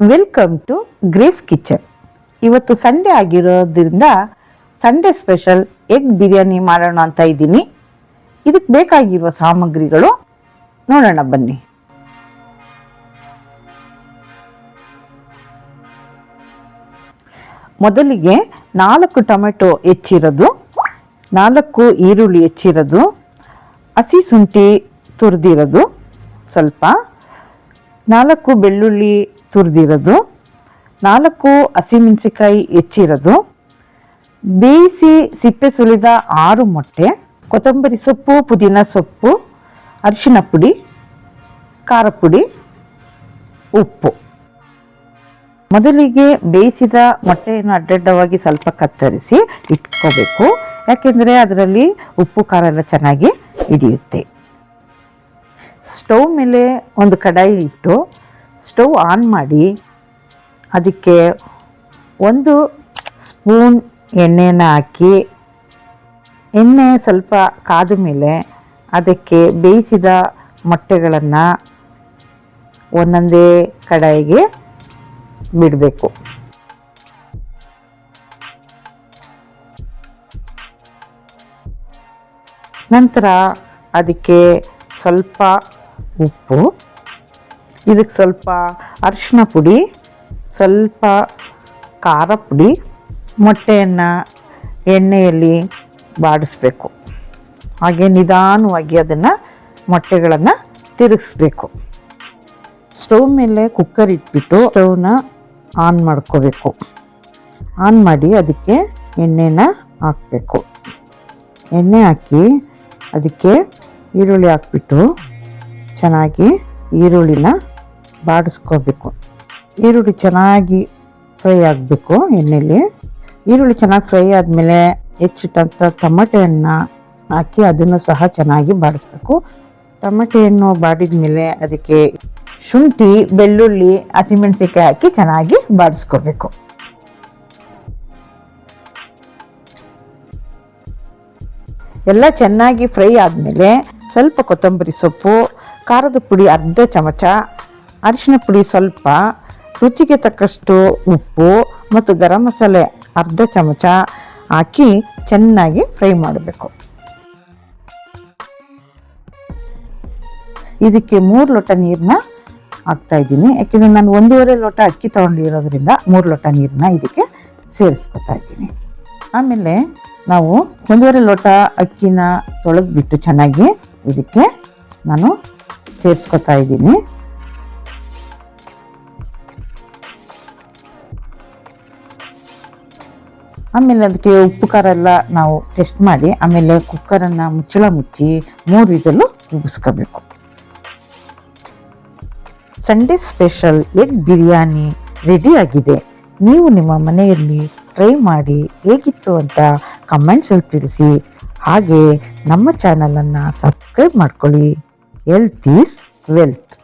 Welcome to Grace kitchen ಇವತ್ತು Sunday ಆಗಿರೋದ್ರಿಂದ Sunday special egg biryani ಮಾಡೋಣ ಅಂತ ಇದ್ದೀನಿ. ಇದಕ್ಕೆ ಬೇಕಾಗಿರುವ ಸಾಮಗ್ರಿಗಳು ನೋಡೋಣ ಬನ್ನಿ. ಮೊದಲಿಗೆ ನಾಲ್ಕು ಟೊಮೆಟೊ ಹೆಚ್ಚಿರೋದು, ನಾಲ್ಕು ಈರುಳ್ಳಿ ಹೆಚ್ಚಿರೋದು, ಹಸಿ ಶುಂಠಿ ತುರಿದಿರೋದು ಸ್ವಲ್ಪ, ನಾಲ್ಕು ಬೆಳ್ಳುಳ್ಳಿ ತುರಿದಿರೋದು. ನಾಲ್ಕು ಹಸಿಮೆಣಸಿಕಾಯಿ ಹೆಚ್ಚಿರೋದು. ಬೇಯಿಸಿ ಸಿಪ್ಪೆ ಸುಲಿದ ಆರು ಮೊಟ್ಟೆ. ಕೊತ್ತಂಬರಿ ಸೊಪ್ಪು, ಪುದೀನ ಸೊಪ್ಪು, ಅರಿಶಿನ ಪುಡಿ, ಖಾರ ಪುಡಿ, ಉಪ್ಪು. ಮೊದಲಿಗೆ ಬೇಯಿಸಿದ ಮೊಟ್ಟೆಯನ್ನು ಅಡ್ಡಡ್ಡವಾಗಿ ಸ್ವಲ್ಪ ಕತ್ತರಿಸಿ ಇಟ್ಕೋಬೇಕು. ಯಾಕೆಂದರೆ ಅದರಲ್ಲಿ ಉಪ್ಪು, ಖಾರ ಎಲ್ಲ ಚೆನ್ನಾಗಿ ಹಿಡಿಯುತ್ತೆ. ಸ್ಟವ್ ಮೇಲೆ ಒಂದು ಕಡಾಯಿ ಇಟ್ಟು ಸ್ಟವ್ ಆನ್ ಮಾಡಿ ಅದಕ್ಕೆ ಒಂದು ಸ್ಪೂನ್ ಎಣ್ಣೆನ ಹಾಕಿ, ಎಣ್ಣೆ ಸ್ವಲ್ಪ ಕಾದ ಮೇಲೆ ಅದಕ್ಕೆ ಬೇಯಿಸಿದ ಮೊಟ್ಟೆಗಳನ್ನು ಒಂದೊಂದೇ ಕಡಾಯಿಗೆ ಬಿಡಬೇಕು. ನಂತರ ಅದಕ್ಕೆ ಸ್ವಲ್ಪ ಉಪ್ಪು ಇದಕ್ಕೆ ಸ್ವಲ್ಪ ಅರಿಶಿನ ಪುಡಿ, ಸ್ವಲ್ಪ ಖಾರ ಪುಡಿ, ಮೊಟ್ಟೆಯನ್ನು ಎಣ್ಣೆಯಲ್ಲಿ ಬಾಡಿಸ್ಬೇಕು. ಹಾಗೆ ನಿಧಾನವಾಗಿ ಅದನ್ನು ಮೊಟ್ಟೆಗಳನ್ನು ತಿರುಗಿಸ್ಬೇಕು. ಸ್ಟೌವ್ ಮೇಲೆ ಕುಕ್ಕರ್ ಇಟ್ಬಿಟ್ಟು ಸ್ಟವ್ನ ಆನ್ ಮಾಡ್ಕೋಬೇಕು. ಆನ್ ಮಾಡಿ ಅದಕ್ಕೆ ಎಣ್ಣೆನ ಹಾಕಬೇಕು. ಎಣ್ಣೆ ಹಾಕಿ ಅದಕ್ಕೆ ಈರುಳ್ಳಿ ಹಾಕ್ಬಿಟ್ಟು ಚೆನ್ನಾಗಿ ಈರುಳ್ಳಿನ ಬಾಡಿಸ್ಕೋಬೇಕು. ಈರುಳ್ಳಿ ಚೆನ್ನಾಗಿ ಫ್ರೈ ಆಗಬೇಕು ಎಣ್ಣೆಲಿ. ಈರುಳ್ಳಿ ಚೆನ್ನಾಗಿ ಫ್ರೈ ಆದಮೇಲೆ ಹೆಚ್ಚಿಟ್ಟಂಥ ಟೊಮೆಟೆಯನ್ನು ಹಾಕಿ ಅದನ್ನು ಸಹ ಚೆನ್ನಾಗಿ ಬಾಡಿಸ್ಬೇಕು. ಟೊಮೆಟೆಯನ್ನು ಬಾಡಿದ ಮೇಲೆ ಅದಕ್ಕೆ ಶುಂಠಿ, ಬೆಳ್ಳುಳ್ಳಿ ಹಸಿಮೆಣಸಿಕಾಯಿ ಹಾಕಿ ಚೆನ್ನಾಗಿ ಬಾಡಿಸ್ಕೋಬೇಕು. ಎಲ್ಲ ಚೆನ್ನಾಗಿ ಫ್ರೈ ಆದಮೇಲೆ ಸ್ವಲ್ಪ ಕೊತ್ತಂಬರಿ ಸೊಪ್ಪು, ಖಾರದ ಪುಡಿ ಅರ್ಧ ಚಮಚ ಅರಿಶಿನ ಪುಡಿ ಸ್ವಲ್ಪ, ರುಚಿಗೆ ತಕ್ಕಷ್ಟು ಉಪ್ಪು ಮತ್ತು ಗರಂ ಮಸಾಲೆ ಅರ್ಧ ಚಮಚ ಹಾಕಿ ಚೆನ್ನಾಗಿ ಫ್ರೈ ಮಾಡಬೇಕು. ಇದಕ್ಕೆ ಮೂರು ಲೋಟ ನೀರನ್ನ ಹಾಕ್ತಾ ಇದ್ದೀನಿ. ಯಾಕೆಂದರೆ ನಾನು ಒಂದೂವರೆ ಲೋಟ ಅಕ್ಕಿ ತೊಗೊಂಡಿರೋದ್ರಿಂದ ಮೂರು ಲೋಟ ನೀರನ್ನ ಇದಕ್ಕೆ ಸೇರಿಸ್ಕೊತಾ ಇದ್ದೀನಿ. ಆಮೇಲೆ ನಾವು ಒಂದೂವರೆ ಲೋಟ ಅಕ್ಕಿನ ತೊಳೆದ್ಬಿಟ್ಟು ಚೆನ್ನಾಗಿ ಇದಕ್ಕೆ ನಾನು ಸೇರಿಸ್ಕೊತಾ ಇದ್ದೀನಿ. ಆಮೇಲೆ ಅದಕ್ಕೆ ಉಪ್ಪು, ಖಾರ ಎಲ್ಲ ನಾವು ಟೆಸ್ಟ್ ಮಾಡಿ, ಆಮೇಲೆ ಕುಕ್ಕರನ್ನು ಮುಚ್ಚಳ ಮುಚ್ಚಿ ಮೂರು ಇದಲ್ಲೂ ಉಗಿಸ್ಕೋಬೇಕು. Sunday special egg biryani ready ಆಗಿದೆ. ನೀವು ನಿಮ್ಮ ಮನೆಯಲ್ಲಿ ಟ್ರೈ ಮಾಡಿ ಹೇಗಿತ್ತು ಅಂತ ಕಮೆಂಟ್ಸಲ್ಲಿ ತಿಳಿಸಿ. ಹಾಗೆ ನಮ್ಮ ಚಾನಲನ್ನು ಸಬ್ಸ್ಕ್ರೈಬ್ ಮಾಡ್ಕೊಳ್ಳಿ. Health is wealth